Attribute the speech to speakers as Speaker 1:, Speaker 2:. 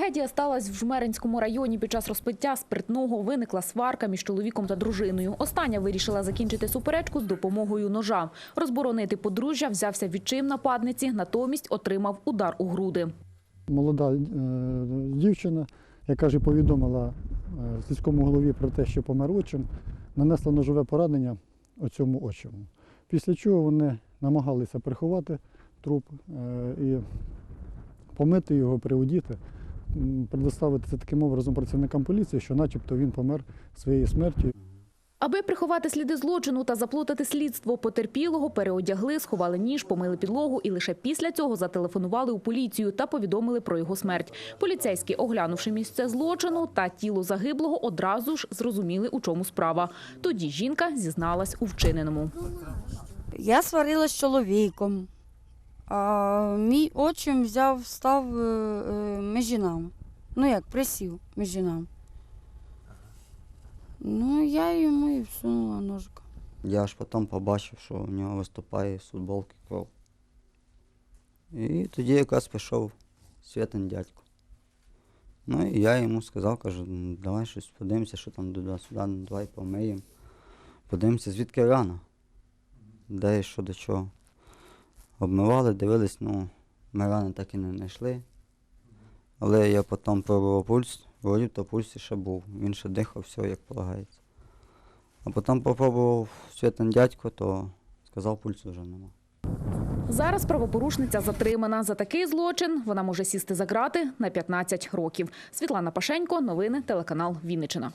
Speaker 1: Трагедія сталася в Жмеринському районі. Під час розпиття спиртного виникла сварка між чоловіком та дружиною. Остання вирішила закінчити суперечку з допомогою ножа. Розборонити подружжя взявся відчим нападниці, натомість отримав удар у груди.
Speaker 2: молода е, дівчина, яка ж повідомила е, сільському голові про те, що помер отчим, нанесла ножове поранення оцьому отчиму. Після чого вони намагалися приховати труп е, і помити його, приудіти, предоставити це таким образом працівникам поліції, що начебто він помер своєю смертю.
Speaker 1: Аби приховати сліди злочину та заплутати слідство, потерпілого переодягли, сховали ніж, помили підлогу і лише після цього зателефонували у поліцію та повідомили про його смерть. Поліцейські, оглянувши місце злочину та тіло загиблого, одразу ж зрозуміли, у чому справа. Тоді жінка зізналась у вчиненому.
Speaker 3: Я сварилась з чоловіком. А мій отчим взяв, став е, е, між нами. Ну як, присів між нами. Ну, я йому і всунула ножик.
Speaker 4: Я ж потім побачив, що у нього виступає з футболки кров. І тоді якраз пішов Святин дядько. Ну і я йому сказав, кажу, «Ну, давай щось подивимося, що там туди-сюди, ну, давай помиємо. Подивимося, звідки рана. Де і що до чого. Обмивали, дивились, ну, ми рани так і не знайшли. Але я потім пробував пульс, вроді то пульс ще був. Він ще дихав, все як полагається. А потім попробував святин дядько, то сказав, пульсу вже нема.
Speaker 1: Зараз правопорушниця затримана. За такий злочин вона може сісти за грати на 15 років. Світлана Пашенько, новини, телеканал Вінниччина.